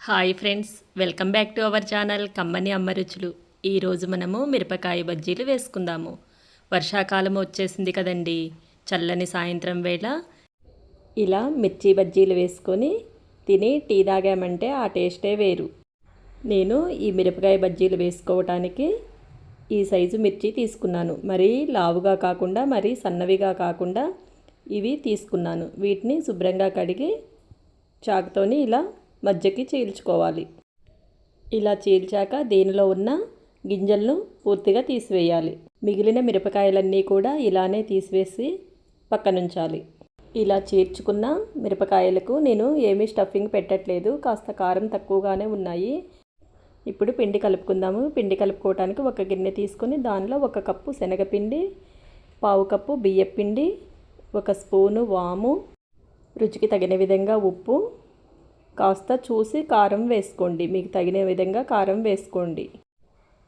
Hi friends welcome back to our channel కమ్మని అమ్మ రుచులు. ఈరోజు మనము మిరపకాయ బజ్జీలు వేసుకుందాము. వర్షాకాలం వచ్చేసింది కదండి చల్లని సాయంత్రం వేళ ఇలా మిర్చి బజ్జీలు వేసుకొని తిని టీ తాగామంటే ఆ టేస్టే వేరు. నేను ఈ మిరపకాయ బజ్జీలు వేసుకోవటానికి ఈ సైజు మిర్చి తీసుకున్నాను. మరీ లావుగా కాకుండా మరీ సన్నవిగా కాకుండా ఇవి తీసుకున్నాను. వీటిని శుభ్రంగా కడిగి చాకుతోని ఇలా మధ్యకి చీల్చుకోవాలి. ఇలా చీల్చాక దీనిలో ఉన్న గింజలను పూర్తిగా తీసివేయాలి. మిగిలిన మిరపకాయలన్నీ కూడా ఇలానే తీసివేసి పక్కనుంచాలి. ఇలా చీర్చుకున్న మిరపకాయలకు నేను ఏమీ స్టఫింగ్ పెట్టట్లేదు. కాస్త కారం తక్కువగానే ఉన్నాయి. ఇప్పుడు పిండి కలుపుకుందాము. పిండి కలుపుకోవడానికి ఒక గిన్నె తీసుకొని దానిలో ఒక కప్పు శనగపిండి పావు కప్పు బియ్యపిండి ఒక స్పూను వాము రుచికి తగిన విధంగా ఉప్పు కాస్త చూసి కారం వేసుకోండి. మీకు తగిన విధంగా కారం వేసుకోండి.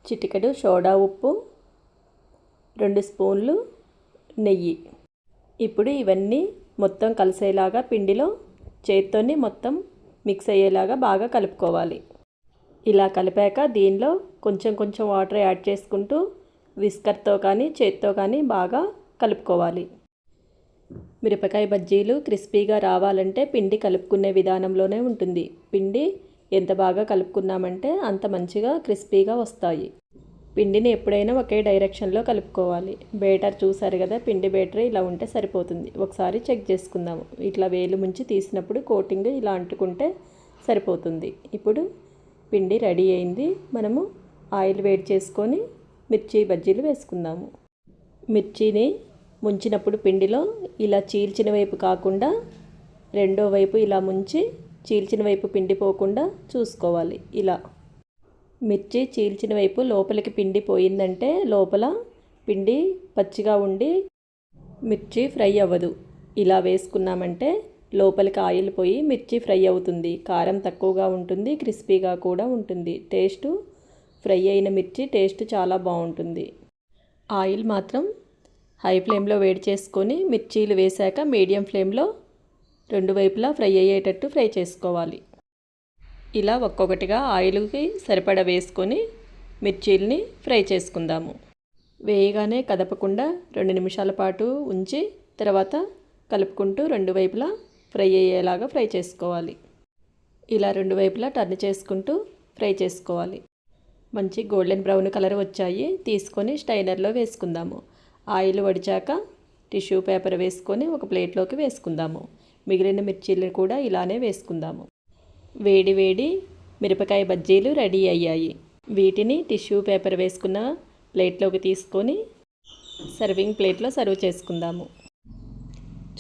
చిటికెడు సోడా ఉప్పు రెండు స్పూన్లు నెయ్యి. ఇప్పుడు ఇవన్నీ మొత్తం కలిసేలాగా పిండిలో చేత్తోని మొత్తం మిక్స్ అయ్యేలాగా బాగా కలుపుకోవాలి. ఇలా కలిపాక దీనిలో కొంచెం కొంచెం వాటర్ యాడ్ చేసుకుంటూ విస్కర్తో కానీ చేత్తో కానీ బాగా కలుపుకోవాలి. మిరపకాయ బజ్జీలు క్రిస్పీగా రావాలంటే పిండి కలుపుకునే విధానంలోనే ఉంటుంది. పిండి ఎంత బాగా కలుపుకున్నామంటే అంత మంచిగా క్రిస్పీగా వస్తాయి. పిండిని ఎప్పుడైనా ఒకే డైరెక్షన్లో కలుపుకోవాలి. బేటర్ చూసారు కదా పిండి బేటర్ ఇలా ఉంటే సరిపోతుంది. ఒకసారి చెక్ చేసుకుందాము ఇట్లా వేలు ముంచి తీసినప్పుడు కోటింగ్ ఇలా అంటుకుంటే సరిపోతుంది. ఇప్పుడు పిండి రెడీ అయింది. మనము ఆయిల్ వేడి చేసుకొని మిర్చి బజ్జీలు వేసుకుందాము. మిర్చిని ముంచినప్పుడు పిండిలో ఇలా చీల్చిన వైపు కాకుండా రెండో వైపు ఇలా ముంచి చీల్చిన వైపు పిండి పోకుండా చూసుకోవాలి. ఇలా మిర్చి చీల్చిన వైపు లోపలికి పిండి పోయిందంటే లోపల పిండి పచ్చిగా ఉండి మిర్చి ఫ్రై అవ్వదు. ఇలా వేసుకున్నామంటే లోపలికి ఆయిల్ పోయి మిర్చి ఫ్రై అవుతుంది. కారం తక్కువగా ఉంటుంది క్రిస్పీగా కూడా ఉంటుంది. టేస్ట్ ఫ్రై అయిన మిర్చి టేస్ట్ చాలా బాగుంటుంది. ఆయిల్ మాత్రం హై ఫ్లేమ్లో వేడి చేసుకొని మిర్చీలు వేశాక మీడియం ఫ్లేమ్లో రెండు వైపులా ఫ్రై అయ్యేటట్టు ఫ్రై చేసుకోవాలి. ఇలా ఒక్కొక్కటిగా ఆయిల్కి సరిపడ వేసుకొని మిర్చీల్ని ఫ్రై చేసుకుందాము. వేయగానే కదపకుండా రెండు నిమిషాల పాటు ఉంచి తర్వాత కలుపుకుంటూ రెండు వైపులా ఫ్రై అయ్యేలాగా ఫ్రై చేసుకోవాలి. ఇలా రెండు వైపులా టర్న్ చేసుకుంటూ ఫ్రై చేసుకోవాలి. మంచి గోల్డెన్ బ్రౌన్ కలర్ వచ్చాయి. తీసుకొని స్టైనర్లో వేసుకుందాము. ఆయిల్ వడిచాక టిష్యూ పేపర్ వేసుకొని ఒక ప్లేట్లోకి వేసుకుందాము. మిగిలిన మిర్చీలు కూడా ఇలానే వేసుకుందాము. వేడి వేడి మిరపకాయ బజ్జీలు రెడీ అయ్యాయి. వీటిని టిష్యూ పేపర్ వేసుకున్న ప్లేట్లోకి తీసుకొని సర్వింగ్ ప్లేట్లో సర్వ్ చేసుకుందాము.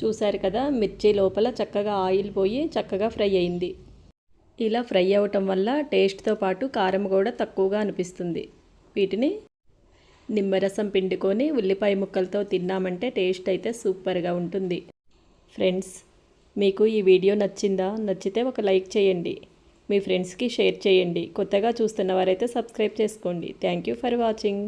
చూశారు కదా మిర్చి లోపల చక్కగా ఆయిల్ పోయి చక్కగా ఫ్రై అయింది. ఇలా ఫ్రై అవ్వటం వల్ల టేస్ట్తో పాటు కారం కూడా తక్కువగా అనిపిస్తుంది. వీటిని నిమ్మరసం పిండుకొని ఉల్లిపాయ ముక్కలతో తిన్నామంటే టేస్ట్ అయితే సూపర్గా ఉంటుంది. ఫ్రెండ్స్ మీకు ఈ వీడియో నచ్చిందా? నచ్చితే ఒక లైక్ చేయండి. మీ ఫ్రెండ్స్కి షేర్ చేయండి. కొత్తగా చూస్తున్న వారైతే సబ్స్క్రైబ్ చేసుకోండి. Thank you for watching.